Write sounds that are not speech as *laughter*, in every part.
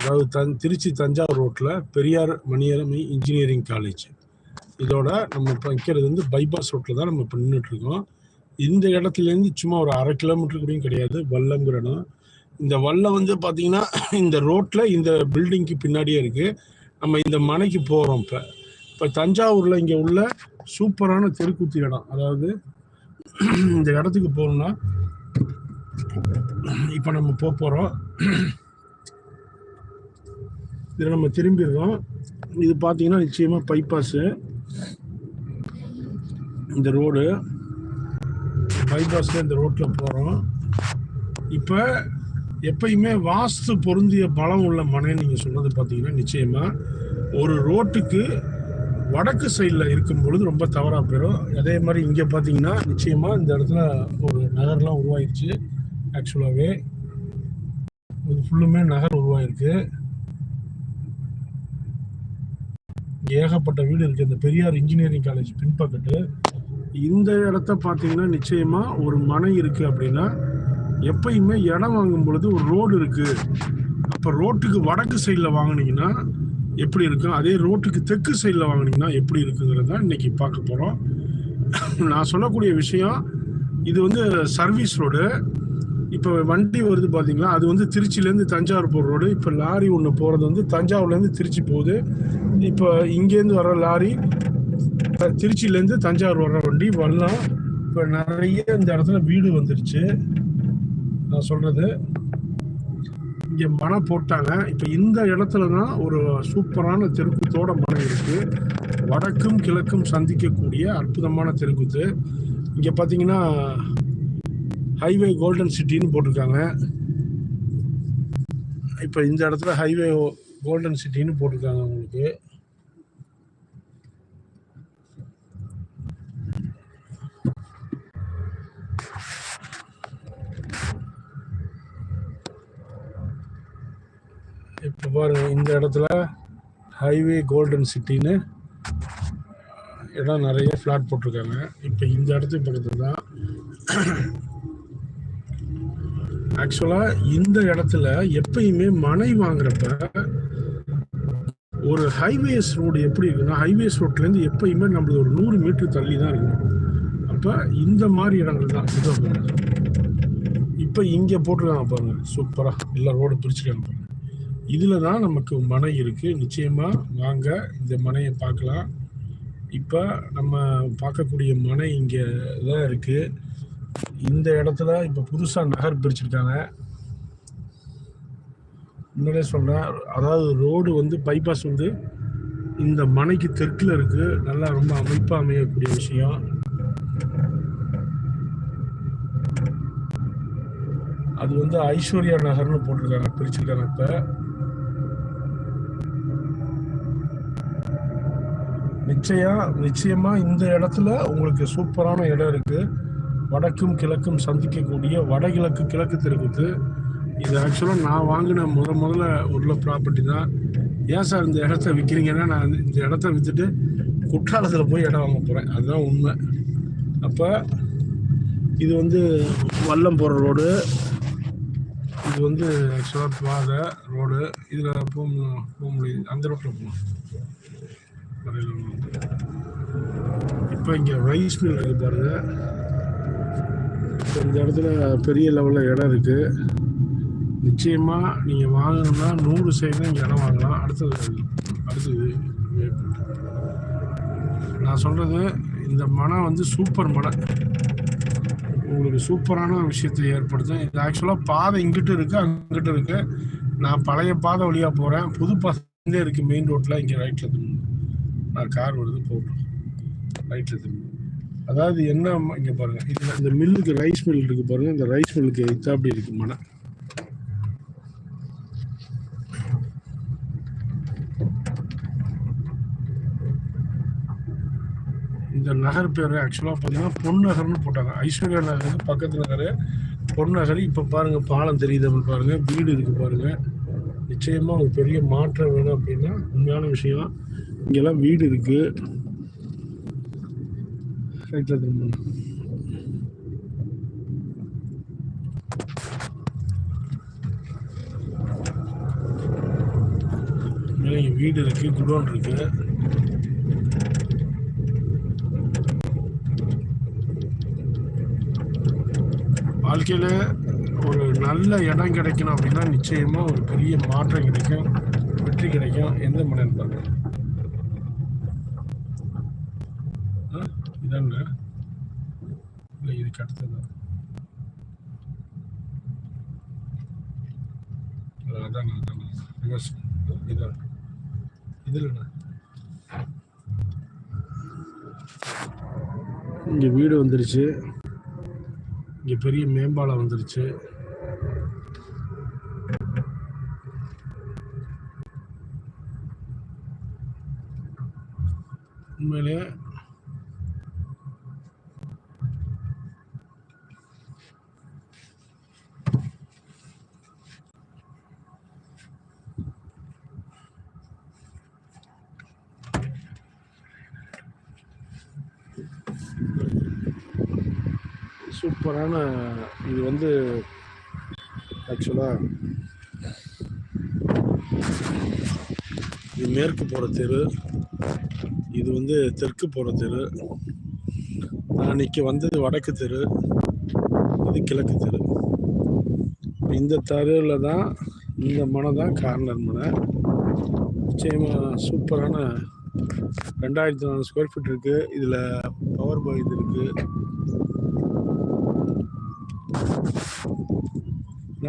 அதாவது தன் திருச்சி தஞ்சாவூர் ரோட்டில் Periyar மணியரமை engineering college இதோட நம்ம இப்போ நிற்கிறது வந்து பைபாஸ் ரோட்டில் தான் நம்ம இப்போ நின்றுட்டு இருக்கோம் இந்த இடத்துலேருந்து சும்மா ஒரு அரை கிலோமீட்டர் கூடயும் கிடையாது. வல்லங்கிற இடம் இந்த வல்லம் வந்து பார்த்தீங்கன்னா இந்த ரோட்டில் இந்த பில்டிங்க்கு பின்னாடியே இருக்குது நம்ம இந்த மனைக்கு போகிறோம் இப்போ. இப்போ தஞ்சாவூரில் இங்கே உள்ள சூப்பரான தெருக்கூத்து இடம். அதாவது இந்த இடத்துக்கு போகணும்னா இப்போ நம்ம போக போகிறோம் இதில் நம்ம திரும்பிடுறோம் இது பார்த்தீங்கன்னா நிச்சயமாக பைபாஸு இந்த ரோடு பைபாஸில் இந்த ரோட்டில் போகிறோம் இப்போ எப்பயுமே வாஸ்து பொருந்திய பலம் உள்ள மனை நீங்கள் சொன்னது பார்த்தீங்கன்னா நிச்சயமாக ஒரு ரோட்டுக்கு வடக்கு சைடில் இருக்கும் பொழுது ரொம்ப தவறாக போயிடும். அதே மாதிரி இங்கே பார்த்தீங்கன்னா நிச்சயமாக இந்த இடத்துல ஒரு நகர்லாம் உருவாயிருச்சு. ஆக்சுவலாகவே இது ஃபுல்லுமே நகர் உருவாயிருக்கு இங்க ஏகப்பட்ட வீடு இருக்குது இந்த பெரியார் இன்ஜினியரிங் காலேஜ் பின்பக்கத்து. இந்த இடத்த பார்த்தீங்கன்னா நிச்சயமாக ஒரு மனை இருக்குது அப்படின்னா எப்பயுமே இடம் வாங்கும் பொழுது ஒரு ரோடு இருக்குது அப்போ ரோட்டுக்கு வடக்கு சைடில் வாங்குனீங்கன்னா எப்படி இருக்கும்? அதே ரோட்டுக்கு தெற்கு சைடில் வாங்குனீங்கன்னா எப்படி இருக்குங்கிறது தான் இன்னைக்கு பார்க்க போகிறோம் நான் சொல்லக்கூடிய விஷயம் இது வந்து சர்வீஸ் ரோடு இப்போ வண்டி வருது பார்த்தீங்களா அது வந்து திருச்சியிலேருந்து தஞ்சாவூர் போகிற ரோடு. இப்போ லாரி ஒன்று போகிறது வந்து தஞ்சாவூர்லேருந்து திருச்சி போகுது. இப்போ இங்கேருந்து வர லாரி த- திருச்சியிலேருந்து தஞ்சாவூர் வர்ற வண்டி வரலாம் இப்போ நிறைய இந்த இடத்துல வீடு வந்துருச்சு. நான் சொல்கிறது இங்கே மனை போட்டாங்க. இப்போ இந்த இடத்துல தான் ஒரு சூப்பரான தெருக்கூத்தோட மனை இருக்குது வடக்கும் கிழக்கும் சந்திக்கக்கூடிய அற்புதமான தெருக்கூத்து. இங்கே பார்த்தீங்கன்னா ஹைவே கோல்டன் சிட்டின்னு போட்டிருக்காங்க. இப்போ இந்த இடத்துல ஹைவே கோல்டன் சிட்டின்னு போட்டிருக்காங்க உங்களுக்கு. இப்போ பாருங்க இந்த இடத்துல ஹைவே கோல்டன் சிட்டின்னு இடம் நிறைய ஃப்ளாட் போட்டிருக்காங்க. இப்போ இந்த இடத்துக்கு பக்கத்தில் தான் ஆக்சுவலாக இந்த இடத்துல எப்பயுமே மனை வாங்குறப்ப ஒரு ஹைவேஸ் ரோடு எப்படி இருக்குன்னா ஹைவேஸ் ரோட்லேருந்து எப்பயுமே நம்மளுக்கு ஒரு நூறு மீட்டர் தள்ளி தான் இருக்கும். அப்போ இந்த மாதிரி இடங்கள் தான் இதோ இப்போ இங்கே போட்டிருக்காங்க பாருங்க. சூப்பராக எல்லா ரோடு பிரிச்சுக்காங்க பாருங்க. இதில் தான் நமக்கு மனை இருக்குது நிச்சயமாக வாங்க இந்த மனையை பார்க்கலாம். இப்போ நம்ம பார்க்கக்கூடிய மனை இங்கே தான் இருக்குது இந்த இடத்துல இப்போ புதுசாக நகர் பிரிச்சிருக்காங்க. முன்னாடியே சொல்கிறேன் அதாவது ரோடு வந்து பைபாஸ் வந்து இந்த மனைக்கு தெற்கில் இருக்குது நல்லா ரொம்ப அமைப்பாக அமையக்கூடிய விஷயம். அது வந்து ஐஸ்வர்யா நகர்னு போட்டிருக்காங்க பிரிச்சிருக்காங்க இப்போ. நிச்சயம் நிச்சயமாக இந்த இடத்துல உங்களுக்கு சூப்பரான இடம் இருக்குது வடக்கும் கிழக்கும் சந்திக்கக்கூடிய வடகிழக்கு கிழக்கு தெருக்குத்து. இது ஆக்சுவலாக நான் வாங்கின முத முதல்ல உள்ள ப்ராப்பர்ட்டி தான். ஏன் சார் இந்த இடத்த விற்கிறீங்கன்னா நான் இந்த இடத்த விற்றுட்டு குற்றாலத்தில் போய் இடம் வாங்க போகிறேன் அதுதான் உண்மை. அப்போ இது வந்து வல்லம் போகிற ரோடு. இது வந்து ஆக்சுவலாக பாதை ரோடு. இதில் போக போக முடியுது. அந்த ரோட்டில் போகணும் இப்போ இங்கே ரைஸ் மில் இருக்கு பாருங்கள் இந்த இடத்துல பெரிய லெவலில் இடம் இருக்குது நிச்சயமாக நீங்கள் வாங்கணும்னா நூறு சைடு இங்கே இடம் வாங்கலாம். அடுத்தது அடுத்தது நான் சொல்கிறது இந்த மனம் வந்து சூப்பர் மனை. உங்களுக்கு சூப்பரான விஷயத்தை ஏற்படுத்தும். இது ஆக்சுவலாக பாதை இங்கிட்டு இருக்குது அங்கிட்டு இருக்குது நான் பழைய பாதை வழியாக போகிறேன் புது பாதை இருக்குது மெயின் ரோட்டில் இங்கே ரைட்டில் திரும்பணும் நான் கார் வருது போட்டோம் ரைட்டில் திரும்பணும் அதாவது என்ன இங்கே இங்க பாருங்க. இதுல இந்த மில்லுக்கு ரைஸ் மில் இருக்கு பாருங்க. இந்த ரைஸ் மில்லுக்கு அப்படி இருக்கு மனை. இந்த நகர் பேர் ஆக்சுவலாக பார்த்தீங்கன்னா பொன்னகர்னு போட்டாங்க. ஐஸ்வர்யா நகருக்கு பக்கத்து நகர். பொன்னகர் இப்போ பாருங்க பாலம் தெரியுது அப்படின்னு பாருங்க. வீடு இருக்கு பாருங்க. நிச்சயமா ஒரு பெரிய மாற்றம் வேணும் அப்படின்னா உண்மையான விஷயம். இங்கெல்லாம் வீடு இருக்குது ரைட்டில் திரும்ப வீடு இருக்கு குடோன் இருக்கு. வாழ்க்கையில ஒரு நல்ல இடம் கிடைக்கணும் அப்படின்னா நிச்சயமா ஒரு பெரிய மாற்றம் கிடைக்கும் வெற்றி கிடைக்கும் எந்த மனம் இதாங்க இல்லை இதுக்கு அடுத்தது? அதான் அதான் ரிவர்ஸ் இதான் இதில்ண்ணா இங்கே வீடு வந்துருச்சு. இங்கே பெரிய மேம்பாலம் வந்துருச்சு. உண்மையிலே சூப்பரான இது வந்து ஆக்சுவலாக இது மேற்கு போகிற தெரு. இது வந்து தெற்கு போகிற தெரு. நான் இன்னைக்கு வந்தது வடக்கு தெரு. இது கிழக்கு தெரு. இந்த தெருவில் தான் இந்த மனை தான் கார்னர் மனை நிச்சயமாக சூப்பரான ரெண்டாயிரத்தி நாலு ஸ்கொயர் ஃபீட் இருக்குது இதில் பவர் பாய் இது இருக்குது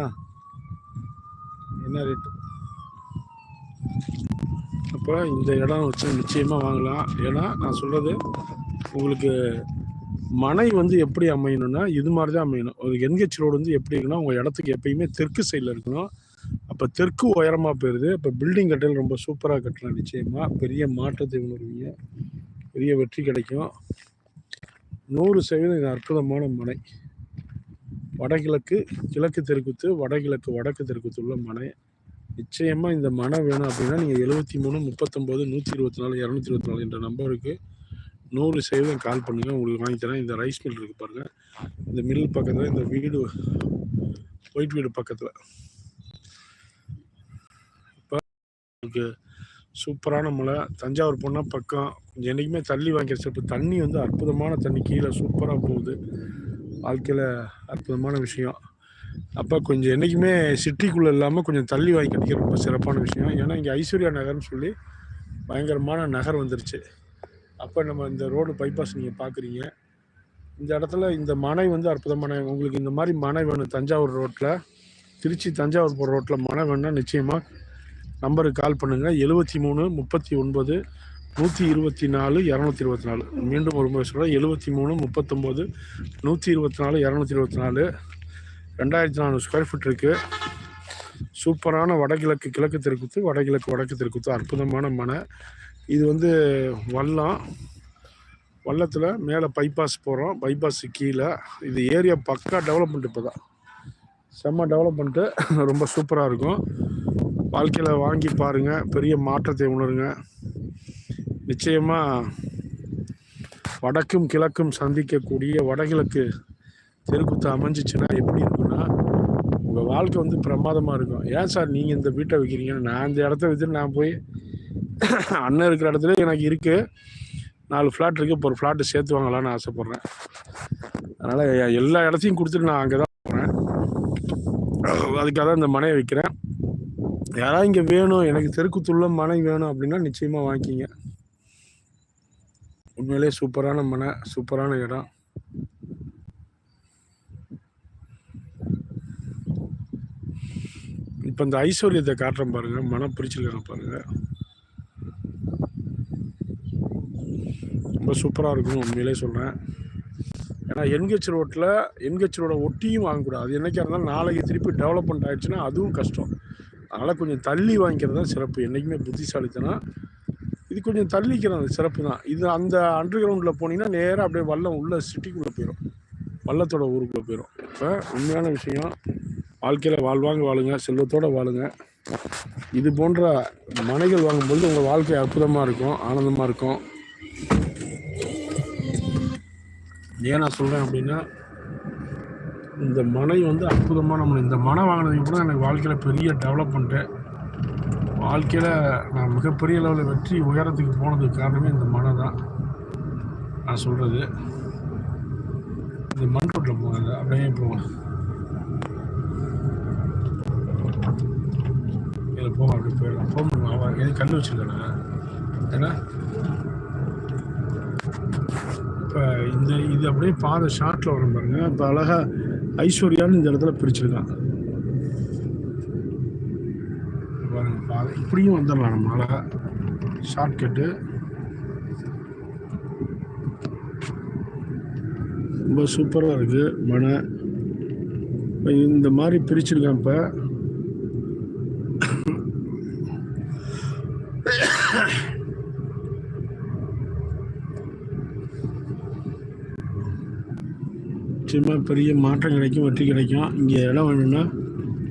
அண்ணா என்ன ரேட்டு அப்போ இந்த இடம் வச்சு நிச்சயமாக வாங்கலாம். ஏன்னா நான் சொல்கிறது உங்களுக்கு மனை வந்து எப்படி அமையணும்னா இது மாதிரி தான் அமையணும். ஒரு என்ஹெச் ரோடு வந்து எப்படி இருக்குன்னா உங்கள் இடத்துக்கு எப்பயுமே தெற்கு சைடில் இருக்கணும். அப்போ தெற்கு உயரமாக போயிடுது இப்போ பில்டிங் கட்டல் ரொம்ப சூப்பராக கட்டலாம் நிச்சயமாக பெரிய மாற்றத்தை உணர்வீங்க. பெரிய வெற்றி கிடைக்கும். நூறு சதவீதம் இது அற்புதமான மனை. வடகிழக்கு கிழக்கு தெருக்குத்து வடகிழக்கு வடக்கு தெருக்குத்து உள்ள மனை. நிச்சயமாக இந்த மனை வேணும் அப்படின்னா நீங்கள் எழுபத்தி மூணு முப்பத்தொம்போது நூற்றி இருபத்தி நாலு இரநூத்தி இருபத்தி நாலு என்ற நம்பருக்கு நூறு சதவீதம் கால் பண்ணுங்கள் உங்களுக்கு வாங்கி தரேன். இந்த ரைஸ் மில் இருக்குது பாருங்கள் இந்த மில் பக்கத்தில் இந்த வீடு ஒயிட் வீடு பக்கத்தில். இப்போ உங்களுக்கு சூப்பரான மலை. தஞ்சாவூர் போனால் பக்கம். கொஞ்சம் என்றைக்குமே தள்ளி வாங்கிற சிறப்பு தண்ணி வந்து அற்புதமான தண்ணி. கீழே சூப்பராக போகுது. வாழ்க்கையில் அற்புதமான விஷயம். அப்போ கொஞ்சம் என்றைக்குமே சிட்டிக்குள்ளே இல்லாமல் கொஞ்சம் தள்ளி வாங்கி கிடைக்கிற ரொம்ப சிறப்பான விஷயம். ஏன்னா இங்கே ஐஸ்வர்யா நகர்னு சொல்லி பயங்கரமான நகர் வந்துருச்சு. அப்போ நம்ம இந்த ரோடு பைபாஸ் நீங்கள் பார்க்குறீங்க இந்த இடத்துல இந்த மனை வந்து அற்புதமான உங்களுக்கு இந்த மாதிரி மனை வேணும். தஞ்சாவூர் ரோட்டில் திருச்சி தஞ்சாவூர் போகிற ரோட்டில் மனை வேணும்னா நிச்சயமாக நம்பருக்கு கால் பண்ணுங்கள் எழுபத்தி மூணு முப்பத்தி ஒன்பது நூற்றி இருபத்தி நாலு இரநூத்தி இருபத்தி நாலு. மீண்டும் ஒரு முறை சொல்கிறேன் எழுபத்தி மூணு முப்பத்தொம்போது நூற்றி இருபத்தி நாலு இரநூத்தி இருபத்தி நாலு. ரெண்டாயிரத்தி நானூறு ஸ்கொயர் ஃபீட் இருக்குது சூப்பரான வடகிழக்கு கிழக்கு தெருக்குத்து வடகிழக்கு வடக்கு தெருக்குத்து. அற்புதமான மனை. இது வந்து வல்லம். வல்லத்தில் மேலே பைபாஸ் போகிறோம் பைபாஸ் கீழே. இது ஏரியா பக்கா டெவலப்மெண்ட் இப்போ தான் செம்ம டெவலப்மெண்ட்டு ரொம்ப சூப்பராக இருக்கும். வாழ்க்கையில் வாங்கி பாருங்கள் பெரிய மாற்றத்தை உணருங்க. நிச்சயமாக வடக்கும் கிழக்கும் சந்திக்கக்கூடிய வடகிழக்கு தெருக்குத்து அமைஞ்சிச்சுன்னா எப்படி இருக்குன்னா உங்கள் வாழ்க்கை வந்து பிரமாதமாக இருக்கும். ஏன் சார் நீங்கள் இந்த வீட்டை வைக்கிறீங்கன்னு நான் இந்த இடத்த விற்று நான் போய் *coughs* அண்ணன் இருக்கிற இடத்துல எனக்கு இருக்குது நாலு ஃப்ளாட் இருக்குது இப்போ ஒரு ஃப்ளாட்டு சேர்த்து வாங்கலாம்னு ஆசைப்பட்றேன். அதனால் எல்லா இடத்தையும் கொடுத்துட்டு நான் அங்கே தான் போகிறேன் அதுக்காக தான் இந்த மனையை வைக்கிறேன். யாராவது இங்கே வேணும் எனக்கு தெருக்குத்துள்ள மனை வேணும் அப்படின்னா நிச்சயமாக வாங்கிக்கிங்க. உண்மையிலே சூப்பரான மனை சூப்பரான இடம். இப்போ இந்த ஐஸ்வர்யத்தை காட்டுறேன் பாருங்க மனம் பிரிச்சிருக்கிறேன் பாருங்க. ரொம்ப சூப்பராக இருக்கும் உண்மையிலே சொல்கிறேன் ஏன்னா என்கெச் ரோட்டில் என்கெச் ரோட ஒட்டியும் வாங்கக்கூடாது. என்றைக்காக இருந்தாலும் நாளைக்கு திருப்பி டெவலப்மெண்ட் ஆகிடுச்சுன்னா அதுவும் கஷ்டம். அதனால் கொஞ்சம் தள்ளி வாங்கிக்கிறது தான் சிறப்பு. என்றைக்குமே புத்திசாலித்தனம். இது கொஞ்சம் தள்ளிக்கிறது சிறப்பு தான். இது அந்த அண்டர் கிரவுண்டில் போனீங்கன்னா நேராக அப்படியே வல்லம் உள்ள சிட்டிக்குள்ளே போயிடும் வல்லத்தோட ஊருக்குள்ளே போயிடும் இப்போ உண்மையான விஷயம் வாழ்க்கையில் வாழ்வாங்க வாழுங்க செல்வத்தோடு வாழுங்க. இது போன்ற மனைகள் வாங்கும்பொழுது உங்கள் வாழ்க்கை அற்புதமாக இருக்கும் ஆனந்தமாக இருக்கும். ஏன் நான் சொல்கிறேன் அப்படின்னா இந்த மனை வந்து அற்புதமான மனை இந்த மனை வாங்கினதுக்கு கூட எனக்கு வாழ்க்கையில் பெரிய டெவலப்மெண்ட்டு வாழ்க்கையில் நான் மிகப்பெரிய லெவலில் வெற்றி உயரத்துக்கு போனதுக்கு காரணமே இந்த மனை தான். நான் சொல்கிறது இந்த மண் ரோட்டில் போங்க அப்படியே போவேன் இதில் போவோம் அப்படி போயிடலாம். போக முடியும்? அவன் எது கல் வச்சுருக்கானே? ஏன்னா இப்போ இந்த இது அப்படியே பாதை ஷார்ட்டில் வரும் பாருங்க. இப்போ அழகாக ஐஸ்வர்யான்னு இந்த இடத்துல பிரிச்சிருக்கான். அது இப்படியும் வந்துடலாம். நம்ம ஷார்ட்கட்டு ரொம்ப சூப்பராக இருக்குது மனை. இந்த மாதிரி பிரிச்சிருக்கேன் இப்போ. நிச்சயமாக பெரிய மாற்றம் கிடைக்கும் வெற்றி கிடைக்கும். இங்கே இடம் வேணும்னா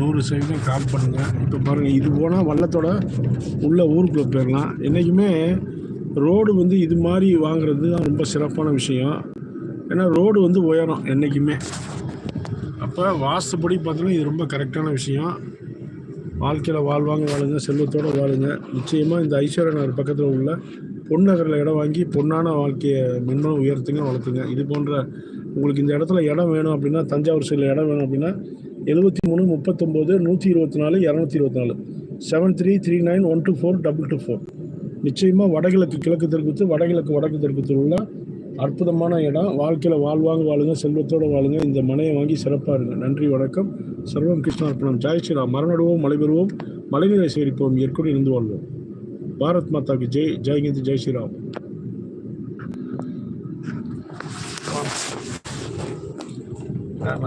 நூறு சதவீதம் கால் பண்ணுங்கள் இப்போ பாருங்கள் இது போனால் வள்ளத்தோட உள்ள ஊருக்குள்ளே போயிடலாம் என்றைக்குமே ரோடு வந்து இது மாதிரி வாங்குறது தான் ரொம்ப சிறப்பான விஷயம். ஏன்னா ரோடு வந்து உயரம் என்றைக்குமே அப்போ வாஸ்துப்படி பார்த்தோன்னா இது ரொம்ப கரெக்டான விஷயம். வாழ்க்கையில் வாழ்வாங்க வாழுங்க செல்வத்தோடு வாழுங்க. நிச்சயமாக இந்த ஐஸ்வர்யா நகர் பக்கத்தில் உள்ள பொன்னகரில் இடம் வாங்கி பொன்னான வாழ்க்கையை மென்மேலும் உயர்த்துங்க வளர்த்துங்க. இது போன்ற உங்களுக்கு இந்த இடத்துல இடம் வேணும் அப்படின்னா தஞ்சாவூர் சைடில் இடம் வேணும் அப்படின்னா எழுபத்தி மூணு முப்பத்தொம்போது நூற்றி இருபத்தி நாலு இரநூத்தி இருபத்தி நாலு. Seven three three nine one two four double two four நிச்சயமாக வடகிழக்கு கிழக்கு தெற்குத்து வடகிழக்கு வடக்கு தெற்குத்து உள்ள அற்புதமான இடம். வாழ்க்கையில் வாழ்வாங்க வாழுங்க செல்வத்தோடு வாழுங்க. இந்த மனையை வாங்கி சிறப்பாக இருங்க. நன்றி வணக்கம். சர்வம் கிருஷ்ணார்ப்பணம் ஜெய் ஸ்ரீராம். மரநடுவோம் மலைபெறுவோம். பெறுவோம் சேரிப்போம். ஏற்கனவே இருந்து வாழ்வோம். பாரத் மாதாக்கு ஜெய். ஜெய்ஹிந்த் ஜெய் ஸ்ரீராம்.